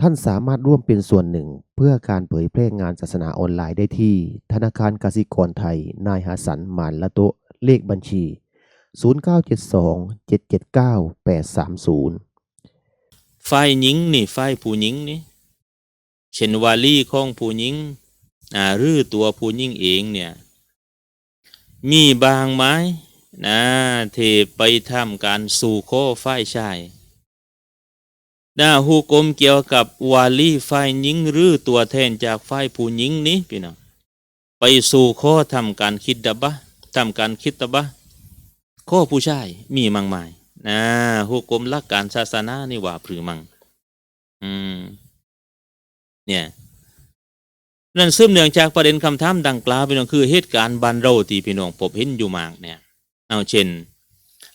ท่านสามารถร่วมเป็นส่วนหนึ่ง เพื่อการเผยแพร่งานศาสนาออนไลน์ได้ที่ ธนาคารกสิกรไทย นายหาสันมานละโตะเลขบัญชี 0972 779 830ฝ่ายหญิงนี่ฝ่ายผู้หญิงนี่เช่นวาลีของผู้หญิงอ่าหรือตัวผู้หญิงเองเนี่ย มีบางไม้นะเทไปทำการสู่โคฝ่ายชาย นะหูกลมเกี่ยวกับวาลีฝ่ายหญิงหรือตัวแทนจากฝ่ายผู้หญิงนี้พี่น้องไปสู่โคทำการคิดดะบะทำการคิดตะบะโคผู้ชายมีมังหมายนะหุกกลมลักการศาสนานี่ว่าพือมังอืมเนี่ยนั่นซึมเนื่องจากประเด็นคำถามดังกล่าวพี่น้องคือเหตุการณ์บันเราที่พี่น้องพบเห็นอยู่มากเนี่ยเอาเช่น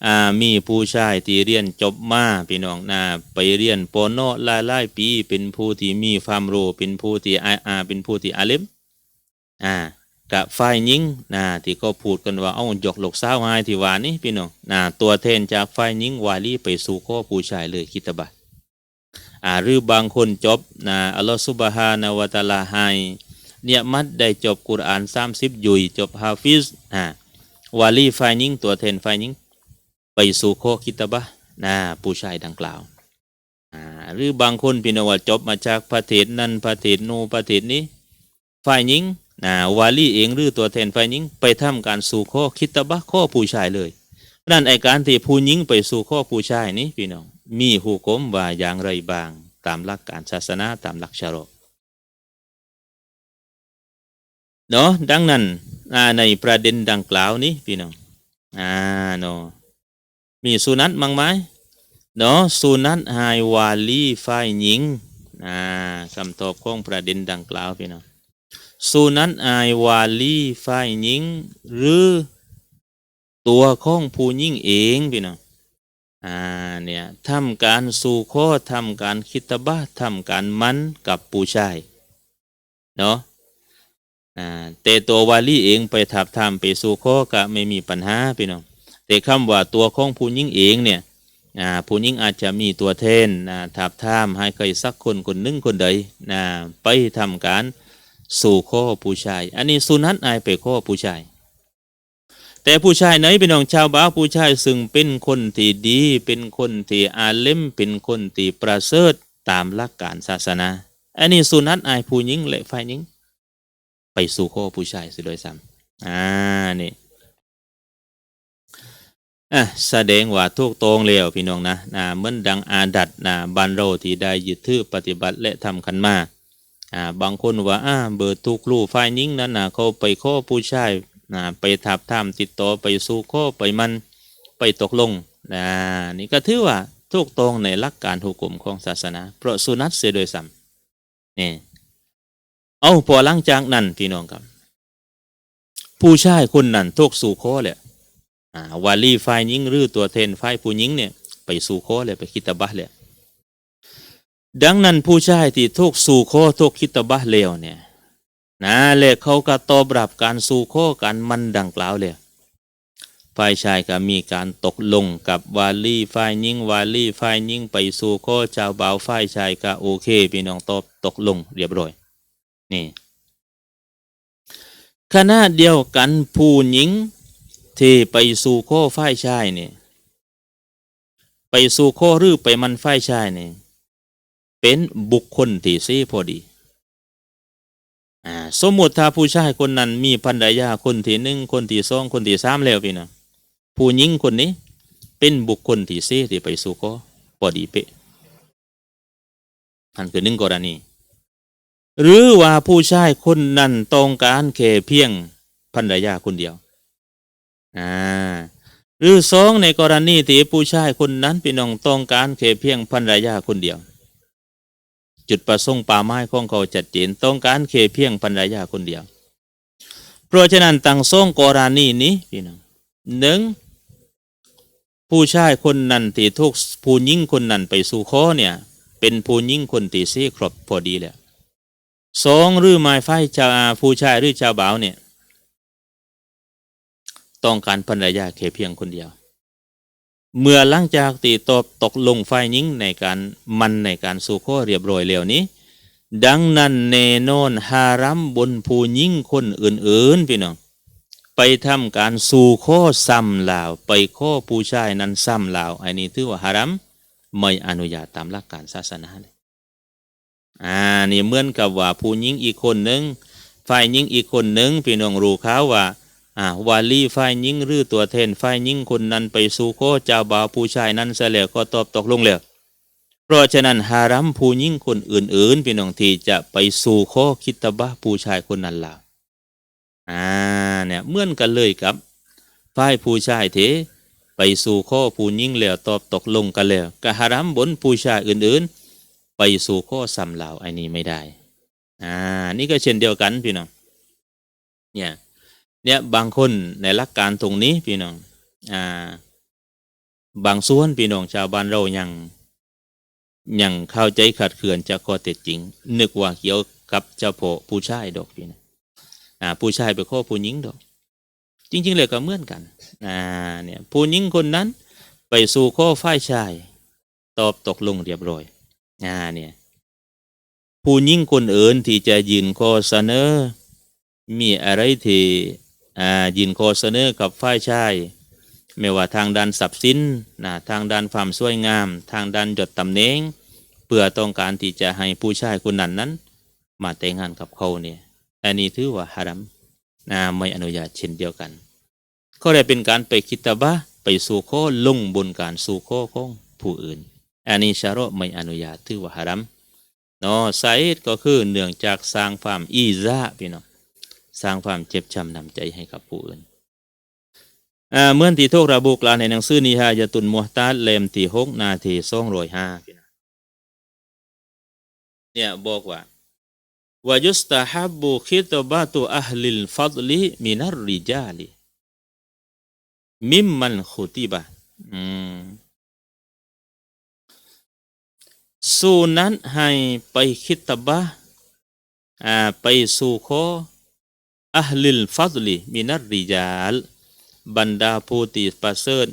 อ่ามีผู้ชายที่เรียนจบมาพี่น้องนะไปเรียนปโนหลายหลายปี เป็นผู้ที่มีความรู้เป็นผู้ที่อาอาเป็นผู้ที่อาล็มอ่ากับฝ่ายหญิงนะที่เขาพูดกันว่าเอาหยกหลกสาวหายที่ว่านี่พี่น้องนะตัวแทนจากฝ่ายหญิงวาลีไปสู่ข้อผู้ชายเลยคิดตบะอ่าหรือบางคนจบนะอัลลอฮฺซุบฮานาวะตาลาให้เนี่ยมัดได้จบกุรอานสามสิบยุยจบฮาฟิซอ่าวาลีฝ่ายหญิงตัวแทนฝ่ายหญิง ไปสู่ข้อคิดตบะนะผู้ชายดังกล่าว หรือบางคนพี่น้องว่าจบมาจากประเทศนั้นประเทศโนประเทศนี้ ฝ่ายหญิงนะวาลีเองหรือตัวแทนฝ่ายหญิงไปทำการสู่ข้อคิดตบะข้อผู้ชายเลยนั่นไอการที่ผู้หญิงไปสู่ข้อผู้ชายนี้พี่น้องมีหูกมว่าอย่างไรบาง ตามหลักการศาสนาตามหลักชาโรเนาะดังนั้นในประเด็นดังกล่าวนี้พี่น้องอ่าเนาะ มีสุนัตมั้งไหมเนาะสุนัตไฮวาลีฝ่ายหญิงอ่าคำตอบของประเด็นดังกล่าวพี่น้องสุนัตอวาลีฝ่ายหญิง หรือตัวของผู้หญิงเองพี่น้องอ่าเนี่ยทำการสู่ข้อทำการคิดตบ้าทำการมันกับผู้ชายเนาะอ่าแต่ตัววาลีเองไปทับทำไปสู่ข้อก็ไม่มีปัญหาพี่น้อง แต่คำว่าตัวของผู้หญิงเองเนี่ยผู้หญิงอาจจะมีตัวแทนนะทับทามให้ใครสักคนคนหนึ่งคนใดนะไปทำการสู่ข้อผู้ชาย อันนี้สุนัตอายไปข้อผู้ชาย แต่ผู้ชายไหนเป็นน้องชาวบ้านผู้ชายซึ่งเป็นคนที่ดีเป็นคนที่อาเล่มเป็นคนที่ประเสริฐตามหลักการศาสนา อันนี้สุนัตอายผู้หญิงและฝ่ายหญิง ไปสู่ข้อผู้ชายสิโดยซ้ำอ่านี่ อะแสดงว่าทุกตรงแล้วพี่น้องนะนะเหมือนดังอาดัดนะบันโรที่ได้ยึดถือปฏิบัติและทำขันมาอ่าบางคนว่าอ่าเบอร์ทุกลูกฝ่ายยิงนั้นนะเขาไปข้อผู้ชายนะไปทับทามติดต่อไปสู่ข้อไปมันไปตกลงนะนี่ก็ถือว่าถูกตรงในหลักการหุกมของศาสนาเพราะสุนัตเสียโดยซ้ำนี่เอาพอหลังจากนั้นพี่น้องครับ ผู้ชายคนนั้นทุกสู่ข้อเลย วาลีฝ่ายยิงหรือตัวแทนฝ่ายผู้หญิงเนี่ยไปสู่ข้อเลยไปคิดตะบะเลยดังนั้นผู้ชายที่ทุกสู่ข้อทุกคิดตะบะเลวเนี่ยนะและเขาก็ตอบรับการสู่ข้อการมันดังกล่าวเลยฝ่ายชายก็มีการตกลงกับวาลีฝ่ายยิงวาลีฝ่ายยิงไปสู่ข้อเจ้าบ่าวฝ่ายชายก็โอเคพี่น้องตอบตกลงเรียบร้อยนี่ขณะเดียวกันผู้หญิง ที่ไปสู่ข้อฝ่ายชายเนี่ยไปสู่ข้อหรือไปมันฝ่ายชายเนี่ยเป็นบุคคลที่สี่พอดีอ่าสมมติถ้าผู้ชายคนนั้นมีภรรยาคนที่หนึ่งคนที่สองคนที่สามแล้วพี่นะผู้หญิงคนนี้เป็นบุคคลที่สี่ที่ไปสู่ข้อพอดีเป๊ะอันคือหนึ่งกรณี หรือว่าผู้ชายคนนั้นต้องการแค่เพียงภรรยาคนเดียว อ่าหรือสองในกรณีที่ผู้ชายคนนั้นพี่น้องต้องการแค่เพียงภรรยาคนเดียว จุดประสงค์ป่าไม้ของเขาจัดเจนต้องการแค่เพียงภรรยาคนเดียว เพราะฉะนั้นตั้งสองกรณีนี้พี่น้องหนึ่งผู้ชายคนนั้นที่ทุกผู้หญิงคนนั้นไปสู่ข้อเนี่ยเป็นผู้หญิงคนที่สี่ครบพอดีแล้วสองหรือไม้ไฟชาวผู้ชายหรือชาวบ่าวเนี่ย ต้องการภรรยาแค่เพียงคนเดียว เมื่อหลังจากตีตบตกลงฝ่ายหญิงในการมันในการสู่ข้อเรียบร้อยแล้วนี้ ดังนั้นแน่นอนฮารัมบนผู้หญิงคนอื่นๆพี่น้องไปทำการสู่ข้อซ้ำลาว ไปข้อผู้ชายนั้นซ้ำลาวอันนี้ถือว่าฮารัมไม่อนุญาตตามหลักการศาสนาเลยอ่านี่เหมือนกับว่าผู้หญิงอีกคนหนึ่งฝ่ายหญิงอีกคนหนึ่งพี่น้องรู้ข่าวว่า อ่าวาลีฝ่ายหญิงหรือตัวแทนฝ่ายหญิงคนนั้นไปสู่ข้อเจ้าบ่าวผู้ชายนั้นเสียแล้วก็ตอบตกลงแล้วเพราะฉะนั้นฮารัมผู้หญิงคนอื่นๆพี่น้องที่จะไปสู่ข้อคิดตบะผู้ชายคนนั้นล่ะอ่าเนี่ยเหมือนกันเลยครับฝ่ายผู้ชายเถไปสู่ข้อผู้หญิงแล้วตอบตกลงกันแล้วก็ฮารัมบนผู้ชายอื่นๆ ไปสู่ข้อสำเหล่าไอ้นี้ไม่ได้อ่านี่ก็เช่นเดียวกันพี่น้องเนี่ย เนี่ยบางคนในหลักการตรงนี้พี่น้องอ่าบางส่วนพี่น้องชาวบ้านเรายังยังเข้าใจขัดเขือนจากข้อเท็จจริง นึกว่าเกี่ยวกับเจ้าพ่อผู้ชายดอกพี่นะอ่าผู้ชายไปข้อผู้หญิงดอก จริง ๆ เลยก็เหมือนกันอ่าเนี่ยผู้หญิงคนนั้นไปสู่ข้อฝ่ายชาย ตอบตกลงเรียบร้อยอ่าเนี่ยผู้หญิงคนอื่นที่จะยืนข้อเสนอมีอะไรที่ ยินข้อเสนอกับฝ่ายชายไม่ว่าทางด้านทรัพย์สินนะทางด้านความสวยงาม ทางด้านจดตำแหน่งเพื่อต้องการที่จะให้ผู้ชายคนนั้นนั้น มาแต่งงานกับเขาเนี่ยอันนี้ถือว่าฮารัมนะไม่อนุญาตเช่นเดียวกันก็เลยเป็นการไปคิดตบะไปสู่ข้อลงบนการสู่ข้อของผู้อื่น อันนี้ชาระไม่อนุญาตถือว่าฮารัมเนาะสาเหตุก็คือเนื่องจากสร้างความอีซาพี่น้อง สร้างความเจ็บช้ำนำใจให้กับผู้อื่นเมื่อที่โทกระบุกลาในหนังสือนิฮายตุนมุฮตาดเลมที่หกนาทีสองร้อยห้าเนี่ยบอกว่าวายุสตาฮับบุคิตบาตุอัลลิลฟัดลิมินาริจาลิมิมมันขุติบะสูนั้นให้ไปคิตบะไปสู่ขอ อัลลิลฟัดลิมินัรริจาลบรรดาผู้ที่ประเสริฐ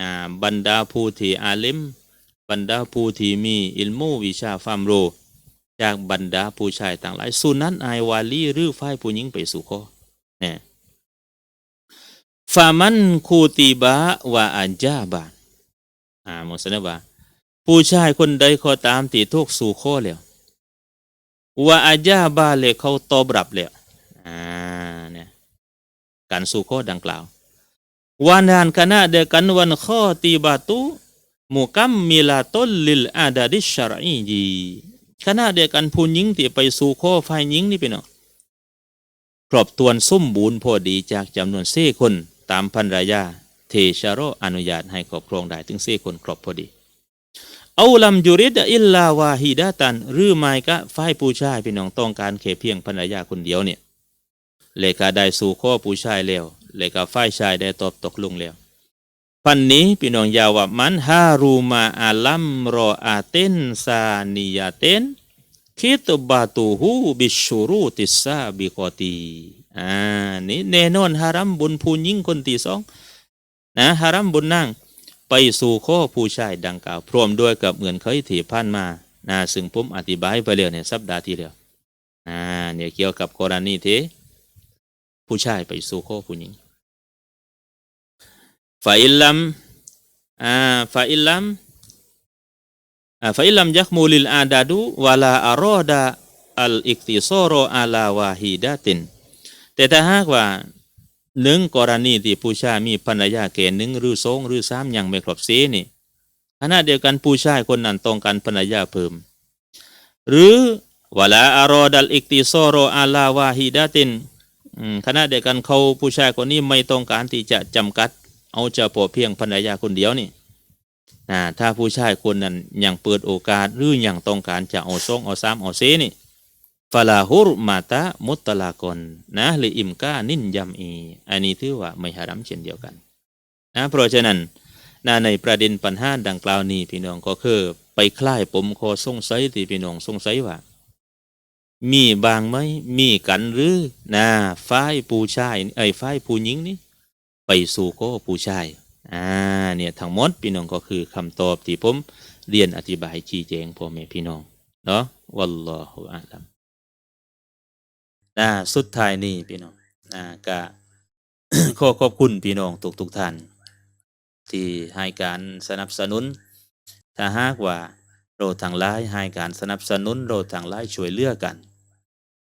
อ่าบรรดาผู้ที่อาลิม บรรดาผู้ที่มีอิลมูวิชาความรู้จากบรรดาผู้ชายต่างหลายสุนันอวาลีหรือฝ่ายผู้หญิงไปสู่ข้อเนี่ยฟามันคูติบะวาอันจาบะอ่ามุสลิมว่าผู้ชายคนใดก็ตามที่ทุกสู่ข้อแล้วว่าอาญาบาเลยเขาตอบรับแล้วอ่า การสู่ข้อดังกล่าววันนั้นคณะเดียกันวันข้อตีบาตุมุกัมมิลาตุลลิลอาดาดิชรอีจีคณะเดียกันผู้หญิงที่ไปสู่ข้อฝ่ายหญิงนี่เป็นเนาะครอบตวนสมบูรณ์พอดีจากจำนวนเซ่คนตามพันรายาเทชโรอนุญาตให้ครอบครองได้ถึงเซ่คนครอบพอดีเอาลำยูริดอิลลาวาฮิดาตันหรือไม่ก็ฝ่ายผู้ชายพี่น้องต้องการแค่เพียงภรรยาคนเดียวเนี่ย เลขาได้สู่ข้อผู้ชายแล้วเลขาฝ่ายชายได้ตอบตกลงแล้วพันนี้พี่น้องยาวว่ามันฮารูมาอาลัมรออาเตนซานิยาเตนคิตบาตูฮูบิชูรูติซาบิกอตีอ่านี่แน่นอนฮารัมบุญผู้หญิงคนที่สองนะฮารัมบุญนางไปสู่ข้อผู้ชายดังกล่าว พร้อมด้วยกับเหมือนเคยที่ผ่านมานะซึ่งผมอธิบายไปแล้วในสัปดาห์ที่แล้วอ่าเนี่ยเกี่ยวกับกรณีที่ ผู้ชายไปสู่ข้อผู้หญิงฟาอิลลัมอ่าฟาอิลลัมอ่าฟาอิลลัมยักมูลิลอาดาดูวาลาอารอดาอัลอิกติซอรออาลาวาฮิดาติน แต่ถ้าหากว่าหนึ่งกรณีที่ผู้ชายมีภรรยาแก่หนึ่งหรือสองหรือสามยังไม่ครบสีนี่ขณะเดียวกันผู้ชายคนนั้นต้องการภรรยาเพิ่ม หรือวลาอารอดัลอิกติซอรออาลาวาฮิดาติน ขณะเดียวกันเขาผู้ชายคนนี้ไม่ต้องการที่จะจำกัด เอาเฉพาะเพียงภรรยาคนเดียวนี่นะถ้าผู้ชายคนนั้นยังเปิดโอกาสหรือยังต้องการจะเอาสองเอาสามเอาเซนี่ฟาลาฮุรมาตะมุตตลากอนนะหรืออิมกานินยำอี อันนี้ถือว่าไม่หารัมเช่นเดียวกันนะเพราะฉะนั้นนะในประเด็นปัญหาดังกล่าวนี้พี่น้องก็คือไปคล้ายปมคอสงสัยที่พี่น้องสงสัยว่า มีบางไหมมีกันหรือนะฝ่ายผู้ชายไอ้ฝ่ายผู้หญิงนี่ไปสู่ก็ผู้ชายอ่าเนี่ยทั้งหมดพี่น้องก็คือคำตอบที่ผมเรียนอธิบายชี้แจงพ่อแม่พี่น้องเนาะวัลลอฮุอาลัมนะสุดท้ายนี่พี่น้องนะก็ขอขอบคุณพี่น้องทุกทุกท่าน ที่ให้การสนับสนุน ถ้าหากว่าเราทางไลายให้การสนับสนุนเราทางไลายช่วยเหลือกัน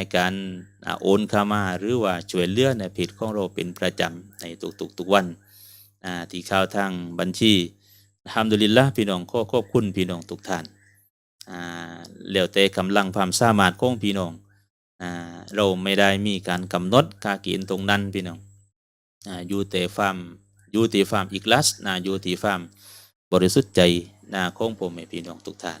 ให้การโอนเข้ามาหรือว่าช่วยเลือในเพจของเราเป็นประจำในทุกๆทุกวันที่เข้าทางบัญชีทำดุลิลละพี่น้องขอขอบคุณพี่น้องทุกท่านอ่าแล้วแต่กำลังความสามารถของพี่น้องเราไม่ได้มีการกำหนดค่ากณฑ์ตรงนั้นพี่น้องอยู่แต่ความอยู่ที่ความอีกลัสนะอยู่ที่ความบริสุทธิ์ใจนะของผมให้พี่น้องทุกท่าน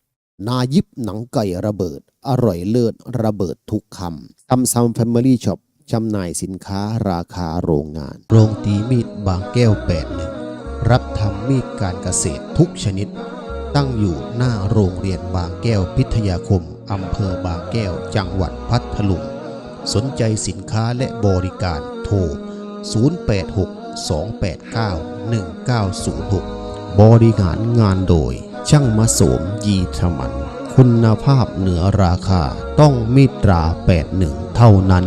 นายิบหนังไก่ระเบิด อร่อยเลิศระเบิดทุกคำซัมซัมแฟมิลี่ช็อปจำหน่ายสินค้าราคาโรงงาน โรงตีมีดบางแก้ว81รับทำมีดการเกษตรทุกชนิด ตั้งอยู่หน้าโรงเรียนบางแก้วพิทยาคมอำเภอบางแก้วจังหวัดพัทลุงสนใจสินค้าและบริการโทร 086-289-1906 บริหารงานโดย ช่างมาโสมยีธมัน คุณภาพเหนือราคาต้องมิตรา 81 เท่านั้น